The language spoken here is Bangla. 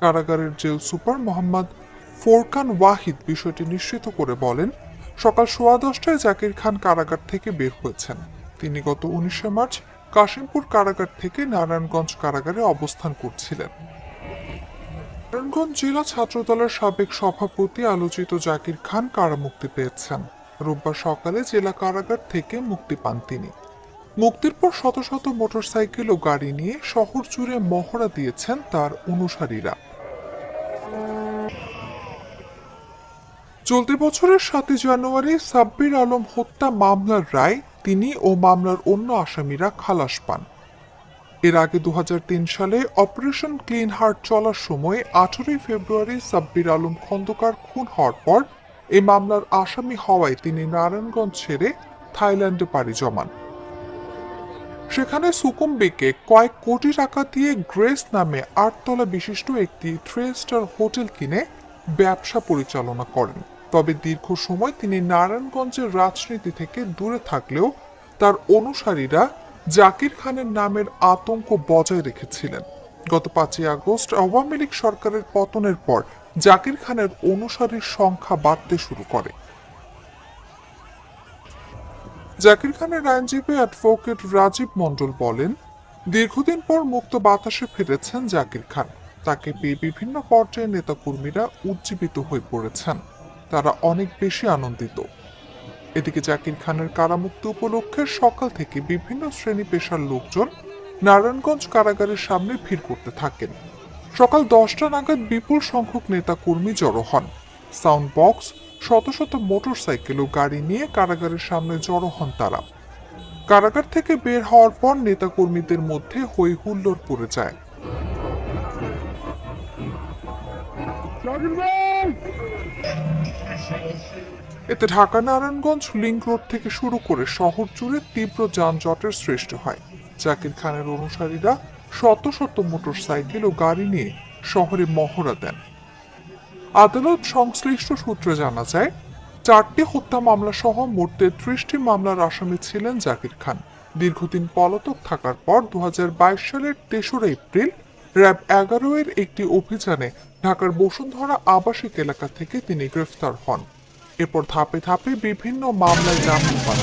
কারাগারের জেল সুপার মোহাম্মদ ফোরকান ওয়াহিদ বিষয়টি নিশ্চিত করে বলেন, সকাল সোয়া দশটায় জাকির খান কারাগার থেকে বের হয়েছেন। তিনি গত উনিশে মার্চ কাশিমপুর কারাগার থেকে নারায়ণগঞ্জ কারাগারে অবস্থান করছিলেন। নারায়ণগঞ্জ জেলা ছাত্রদলের সাবেক সভাপতি আলোচিত জাকির খান কারামুক্তি পেয়েছেন। রোববার সকালে জেলা কারাগার থেকে মুক্তি পান তিনি। মুক্তির পর শত শত মোটরসাইকেল ও গাড়ি নিয়ে শহর জুড়ে মহড়া দিয়েছেন তার অনুসারীরা। চলতি বছরের সাতই জানুয়ারি সাব্বির আলম হত্যা মামলার রায় তিনি ও মামলার অন্য আসামিরা খালাস পান। এর আগে দু হাজার তিন সালে অপারেশন ক্লিন হার্ট চলার সময় আঠারোই ফেব্রুয়ারি সাব্বির আলম খন্দকার খুন হওয়ার পর এই মামলার আসামি হওয়ায় তিনি নারায়ণগঞ্জ ছেড়ে থাইল্যান্ডে পাড়ি জমান। সেখানে সুকুম্বিকে কয়েক কোটি টাকা দিয়ে গ্রেস নামে আটতলা বিশিষ্ট একটি থ্রি স্টার হোটেল কিনে ব্যবসা পরিচালনা করেন। তবে দীর্ঘ সময় তিনি নারায়ণগঞ্জের রাজনীতি থেকে দূরে থাকলেও তার অনুসারীরা জাকির খানের নামের আতঙ্ক বজায় রেখেছিলেন। গত পাঁচই আগস্ট আওয়ামী লীগ সরকারের পতনের পর জাকির খানের অনুসারীর সংখ্যা বাড়তে শুরু করে। জাকির খানের আইনজীবী অ্যাডভোকেট রাজীব মণ্ডল বলেন, দীর্ঘদিন পর মুক্ত বাতাসে ফিরেছেন জাকির খান। তাকে পেয়ে বিভিন্ন পর্যায়ের নেতাকর্মীরা উজ্জীবিত হয়ে পড়েছেন। তারা অনেক বেশি আনন্দিত। এদিকে জাকির খানের কারামুক্তি উপলক্ষে সকাল থেকে বিভিন্ন শ্রেণি পেশার লোকজন নারায়ণগঞ্জ কারাগারের সামনে ভিড় করতে থাকেন। সকাল দশটা নাগাদ বিপুল সংখ্যক নেতাকর্মী জড়ো হন। সাউন্ড বক্স শত শত মোটরসাইকেল ও গাড়ি নিয়ে কারাগারের সামনে জড়ো হন তারা। কারাগার থেকে বের হওয়ার পর নেতাকর্মীদের মধ্যে হই হুল্লোড় পড়ে যায়। এতে ঢাকা, নারায়ণগঞ্জ লিংক রোড থেকে শুরু করে শহর জুড়ে তীব্র যানজটের সৃষ্টি হয়। জাকির খানের অনুসারীরা শত শত মোটরসাইকেল ও গাড়ি নিয়ে শহরে মহড়া দেন। আদালত সংশ্লিষ্ট সূত্রে জানা যায়, চারটি হত্যা মামলা সহ মোট তেত্রিশটি মামলার আসামি ছিলেন জাকির খান। দীর্ঘদিন পলাতক থাকার পর দু হাজার বাইশ সালের তেসরা এপ্রিল, র্যাব এগারো এর একটি অভিযানে ঢাকার বসুন্ধরা আবাসিক এলাকা থেকে তিনি গ্রেফতার হন। এরপর ধাপে ধাপে বিভিন্ন মামলায় জামিন পান।